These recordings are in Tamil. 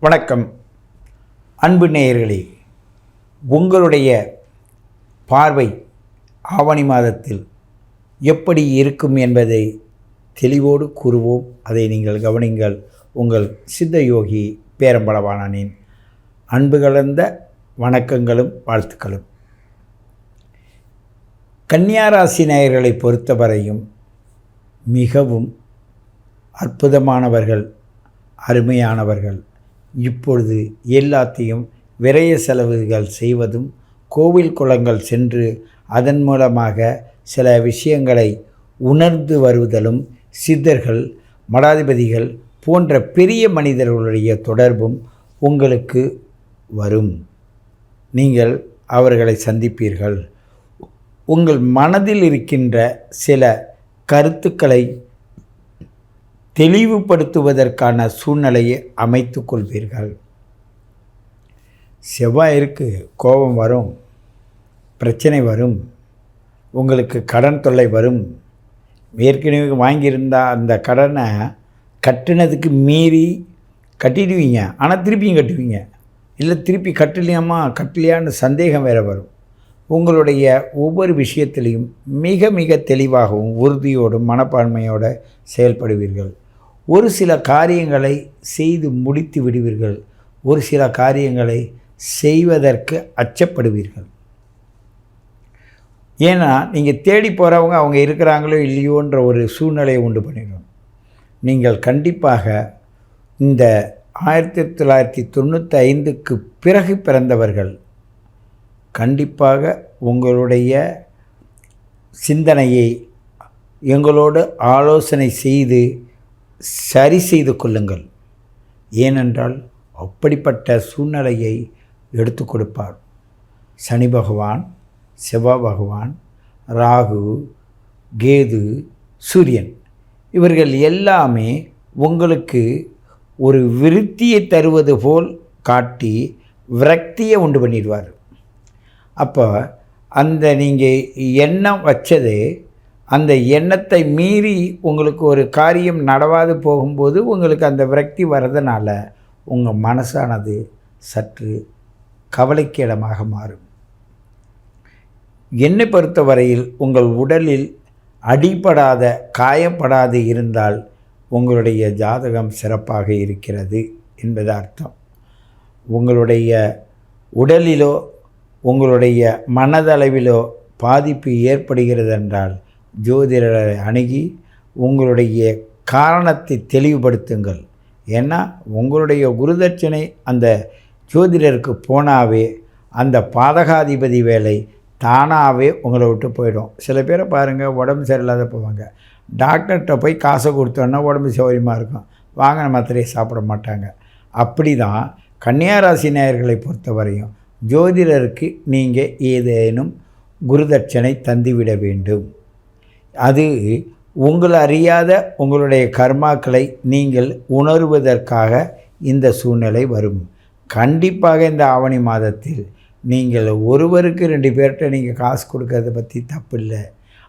வணக்கம். அன்பு நேயர்களே உங்களுடைய பார்வை ஆவணி மாதத்தில் எப்படி இருக்கும் என்பதை தெளிவோடு கூறுவோம். அதை நீங்கள் கவனிங்கள். உங்கள் சித்த யோகி பேரம்பளவானனின் அன்பு கலந்த வணக்கங்களும் வாழ்த்துக்களும். கன்னியாராசி நேயர்களை பொறுத்தவரையும் மிகவும் அற்புதமானவர்கள் அருமையானவர்கள். இப்பொழுது எல்லாத்தையும் விரய செலவுகள் செய்வதும் கோவில் குளங்கள் சென்று அதன் மூலமாக சில விஷயங்களை உணர்ந்து வருவதலும் சித்தர்கள் மடாதிபதிகள் போன்ற பெரிய மனிதர்களுடைய தொடர்பும் உங்களுக்கு வரும். நீங்கள் அவர்களை சந்திப்பீர்கள். உங்கள் மனதில் இருக்கின்ற சில கருத்துக்களை தெளிவுபடுத்துவதற்கான சூழ்நிலையை அமைத்து கொள்வீர்கள். செவ்வாயிற்கு கோபம் வரும் பிரச்சனை வரும் உங்களுக்கு கடன் தொல்லை வரும். ஏற்கனவே வாங்கியிருந்தா அந்த கடனை கட்டினதுக்கு மீறி கட்டிடுவீங்க. ஆனால் திருப்பியும் கட்டுவீங்க. இல்லை திருப்பி கட்டலையாமா கட்டலையான்னு சந்தேகம் வேறு வரும். உங்களுடைய ஒவ்வொரு விஷயத்திலையும் மிக மிக தெளிவாகவும் உறுதியோடும் மனப்பான்மையோடு செயல்படுவீர்கள். ஒரு சில காரியங்களை செய்து முடித்து விடுவீர்கள். ஒரு சில காரியங்களை செய்வதற்கு அச்சப்படுவீர்கள். ஏன்னா நீங்கள் தேடி போகிறவங்க அவங்க இருக்கிறாங்களோ இல்லையோன்ற ஒரு சூழ்நிலையை உண்டு பண்ணிடும். நீங்கள் கண்டிப்பாக இந்த ஆயிரத்தி தொள்ளாயிரத்தி தொண்ணூற்றி ஐந்துக்கு பிறகு பிறந்தவர்கள் கண்டிப்பாக உங்களுடைய சிந்தனையை எங்களோடு ஆலோசனை செய்து சரி செய்து கொள்ளுங்கள். ஏனென்றால் அப்படிப்பட்ட சூழ்நிலையை எடுத்து கொடுப்பார். சனி பகவான் செவ்வாய் பகவான் ராகு கேது சூரியன் இவர்கள் எல்லாமே உங்களுக்கு ஒரு விருத்தியை தருவது போல் காட்டி விரக்தியை உண்டு பண்ணிடுவார். அப்போ அந்த நீங்கள் எண்ணம் வச்சது அந்த எண்ணத்தை மீறி உங்களுக்கு ஒரு காரியம் நடவாது போகும்போது உங்களுக்கு அந்த விரக்தி வர்றதுனால உங்கள் மனசானது சற்று கவலைக்கு இடமாக மாறும். என்னை பொறுத்தவரையில் உங்கள் உடலில் அடிபடாத காயப்படாது இருந்தால் உங்களுடைய ஜாதகம் சிறப்பாக இருக்கிறது என்பது அர்த்தம். உங்களுடைய உடலிலோ உங்களுடைய மனதளவிலோ பாதிப்பு ஏற்படுகிறது என்றால் ஜோதிடரை அணுகி உங்களுடைய காரணத்தை தெளிவுபடுத்துங்கள். ஏன்னா உங்களுடைய குருதட்சணை அந்த ஜோதிடருக்கு போனாவே அந்த பாதகாதிபதி வேலை தானாகவே உங்களை விட்டு போயிடும். சில பேரை பாருங்கள் உடம்பு சரியில்லாத போவாங்க. டாக்டர்கிட்ட போய் காசை கொடுத்தோன்னா உடம்பு சௌரியமாக இருக்கும். வாங்கின மாத்திரையை சாப்பிட மாட்டாங்க. அப்படி தான் கன்னியாராசி நேயர்களை பொறுத்தவரையும் ஜோதிடருக்கு நீங்கள் ஏதேனும் குருதட்சணை தந்துவிட வேண்டும். அது உங்கள் அறியாத உங்களுடைய கர்மாக்களை நீங்கள் உணர்வதற்காக இந்த சூழ்நிலை வரும். கண்டிப்பாக இந்த ஆவணி மாதத்தில் நீங்கள் ஒருவருக்கு ரெண்டு பேர்கிட்ட நீங்கள் காசு கொடுக்கறத பற்றி தப்பு இல்லை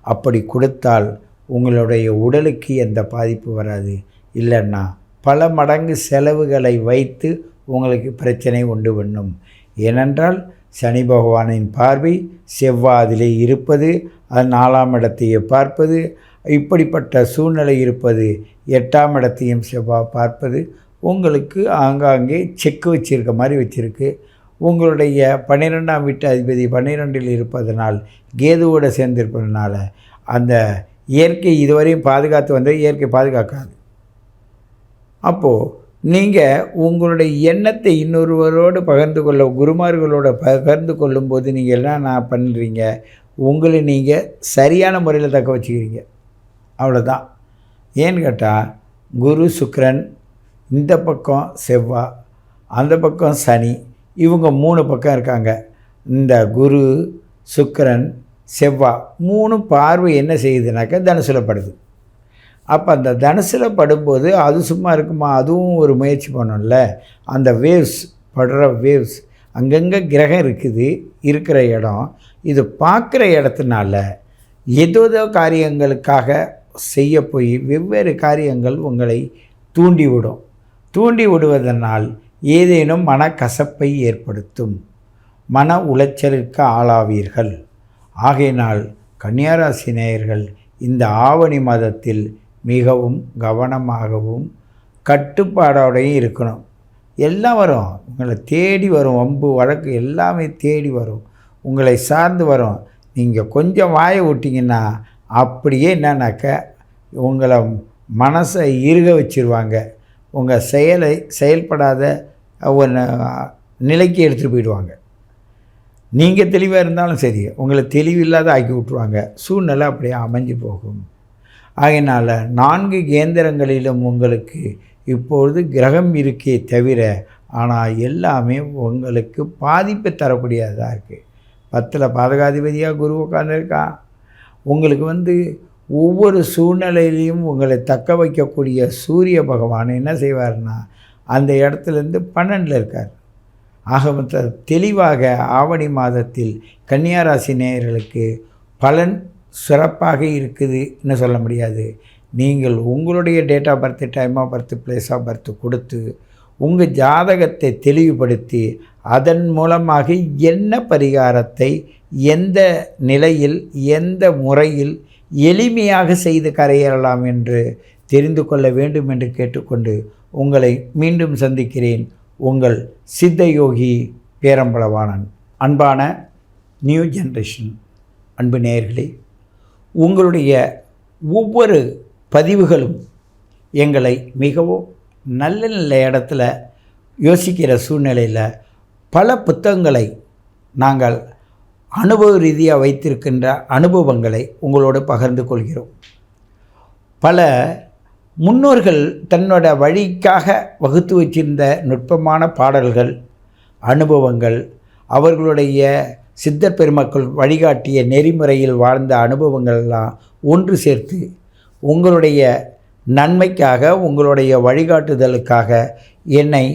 அப்படி கொடுத்தால் உங்களுடைய உடலுக்கு எந்த பாதிப்பு வராது. இல்லைன்னா பல மடங்கு செலவுகளை வைத்து உங்களுக்கு பிரச்சனை உண்டு பண்ணும். ஏனென்றால் சனி பகவானின் பார்வை செவ்வாதிலே இருப்பது அது நாலாம் இடத்தையே பார்ப்பது இப்படிப்பட்ட சூழ்நிலை இருப்பது எட்டாம் இடத்தையும் செவ்வாய் பார்ப்பது உங்களுக்கு ஆங்காங்கே செக்கு வச்சுருக்க மாதிரி வச்சுருக்கு. உங்களுடைய பன்னிரெண்டாம் வீட்டு அதிபதி பன்னிரெண்டில் இருப்பதனால் கேதுவோடு சேர்ந்திருப்பதனால அந்த இயற்கை இதுவரையும் பாதுகாத்து வந்த இயற்கை பாதுகாக்காது. அப்போது நீங்கள் உங்களுடைய எண்ணத்தை இன்னொருவரோடு பகிர்ந்து கொள்ள குருமார்களோட பகிர்ந்து கொள்ளும்போது நீங்கள் என்ன நான் பண்ணுறீங்க உங்களை நீங்கள் சரியான முறையில் தக்க வச்சுக்கிறீங்க. அவ்வளோதான் ஏன்னு கேட்டால் குரு சுக்ரன் இந்த பக்கம் செவ்வாய் அந்த பக்கம் சனி இவங்க மூணு பக்கம் இருக்காங்க. இந்த குரு சுக்ரன் செவ்வாய் மூணு பார்வை என்ன செய்யுதுனாக்கா தனுசுலப்படுது அப்போ அந்த தனுசில் படும்போது அது சும்மா இருக்குமா? அதுவும் ஒரு முயற்சி பண்ணும்ல அந்த வேவ்ஸ் படுற வேவ்ஸ் அங்கங்கே கிரகம் இருக்குது இருக்கிற இடம். இது பார்க்குற இடத்துனால ஏதோதோ காரியங்களுக்காக செய்ய போய் வெவ்வேறு காரியங்கள் உங்களை தூண்டி விடும் தூண்டி விடுவதனால் ஏதேனும் மனக்கசப்பை ஏற்படுத்தும். மன உளைச்சலுக்கு ஆளாவீர்கள். ஆகையினால் கன்னியாராசி நேயர்கள் இந்த ஆவணி மாதத்தில் மிகவும் கவனமாகவும் கட்டுப்பாடோடையும் இருக்கணும். எல்லாம் வரும். உங்களை தேடி வரும். வம்பு வழக்கு எல்லாமே தேடி வரும். உங்களை சார்ந்து வரும். நீங்கள் கொஞ்சம் வாயை விட்டிங்கன்னா அப்படியே என்னன்னாக்க உங்களை மனசை இருக வச்சிருவாங்க. உங்கள் செயலை செயல்படாத ஒரு நிலைக்கு எடுத்துகிட்டு போயிடுவாங்க. நீங்கள் தெளிவாக இருந்தாலும் சரி. உங்களை தெளிவில்லாத ஆக்கி விட்ருவாங்க சூழ்நிலை அப்படியே அமைஞ்சு போகும். ஆகையினால் நான்கு கேந்திரங்களிலும் உங்களுக்கு இப்பொழுது கிரகம் இருக்கே தவிர ஆனால் எல்லாமே உங்களுக்கு பாதிப்பு தரக்கூடியதாக இருக்குது பத்தில் பாதகாதிபதியாக குரு உட்காந்துருக்கான் உங்களுக்கு வந்து ஒவ்வொரு சூழ்நிலையிலையும் உங்களை தக்க வைக்கக்கூடிய சூரிய பகவான் என்ன செய்வார்னா அந்த இடத்துலேருந்து பன்னெண்டில் இருக்கார். ஆக மொத்த தெளிவாக ஆவணி மாதத்தில் கன்னியாராசி நேயர்களுக்கு பலன் சிறப்பாக இருக்குதுன்னு சொல்ல முடியாது. நீங்கள் உங்களுடைய date of birth time of birth place of birth கொடுத்து உங்கள் ஜாதகத்தை தெளிவுபடுத்தி அதன் மூலமாக என்ன பரிகாரத்தை எந்த நிலையில் எந்த முறையில் எளிமையாக செய்து கரையேறலாம் என்று தெரிந்து கொள்ள வேண்டும் என்று கேட்டுக்கொண்டு உங்களை மீண்டும் சந்திக்கிறேன். உங்கள் சித்த யோகி அன்பான நியூ ஜென்ரேஷன். அன்பு நேயர்களே உங்களுடைய ஒவ்வொரு பதிவுகளும் எங்களை மிகவும் நல்ல நல்ல இடத்துல யோசிக்கிற சூழ்நிலையில் பல புத்தகங்களை நாங்கள் அனுபவ ரீதியாக வைத்திருக்கின்ற அனுபவங்களை உங்களோடு பகிர்ந்து கொள்கிறோம். பல முன்னோர்கள் தன்னோட வழிக்காக வகுத்து வச்சிருந்த நுட்பமான பாடல்கள் அனுபவங்கள் அவர்களுடைய சித்தர் பெருமக்கள் வழிகாட்டிய நெறிமுறையில் வாழ்ந்த அனுபவங்கள்லாம் ஒன்று சேர்த்து உங்களுடைய நன்மைக்காக உங்களுடைய வழிகாட்டுதலுக்காக என்னை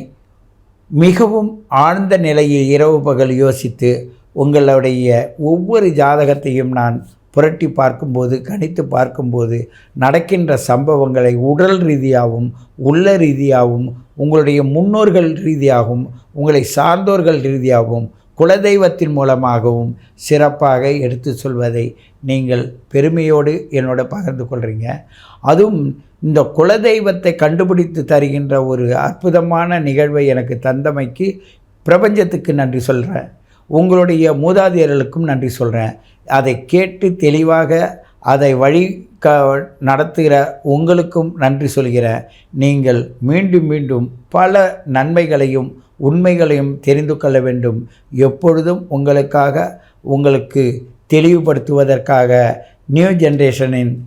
மிகவும் ஆழ்ந்த நிலையில் இரவு பகல் யோசித்து உங்களுடைய ஒவ்வொரு ஜாதகத்தையும் நான் புரட்டி பார்க்கும்போது கணித்து பார்க்கும்போது நடக்கின்ற சம்பவங்களை உடல் ரீதியாகவும் உள்ள ரீதியாகவும் உங்களுடைய முன்னோர்கள் ரீதியாகவும் உங்களை சார்ந்தோர்கள் ரீதியாகவும் குலதெய்வத்தின் மூலமாகவும் சிறப்பாக எடுத்து சொல்வதை நீங்கள் பெருமையோடு என்னோட பகிர்ந்து கொள்கிறீங்க அதுவும் இந்த குலதெய்வத்தை கண்டுபிடித்து தருகின்ற ஒரு அற்புதமான நிகழ்வை எனக்கு தந்தமைக்கு பிரபஞ்சத்துக்கு நன்றி சொல்கிறேன் உங்களுடைய மூதாதையர்களுக்கும் நன்றி சொல்கிறேன் அதை கேட்டு தெளிவாக அதை வழி க நடத்துகிற உங்களுக்கும் நன்றி சொல்கிறேன். நீங்கள் மீண்டும் மீண்டும் பல நன்மைகளையும் உண்மைகளையும் தெரிந்து கொள்ள வேண்டும். எப்பொழுதும் உங்களுக்காக உங்களுக்கு தெளிவுபடுத்துவதற்காக நியூ ஜென்ரேஷனின்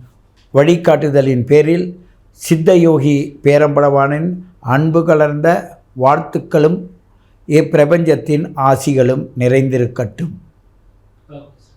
வழிகாட்டுதலின் பேரில் சித்தயோகி பேரம்பளவானின் அன்பு கலர்ந்த வாழ்த்துக்களும் இப்பிரபஞ்சத்தின் ஆசிகளும் நிறைந்திருக்கட்டும்.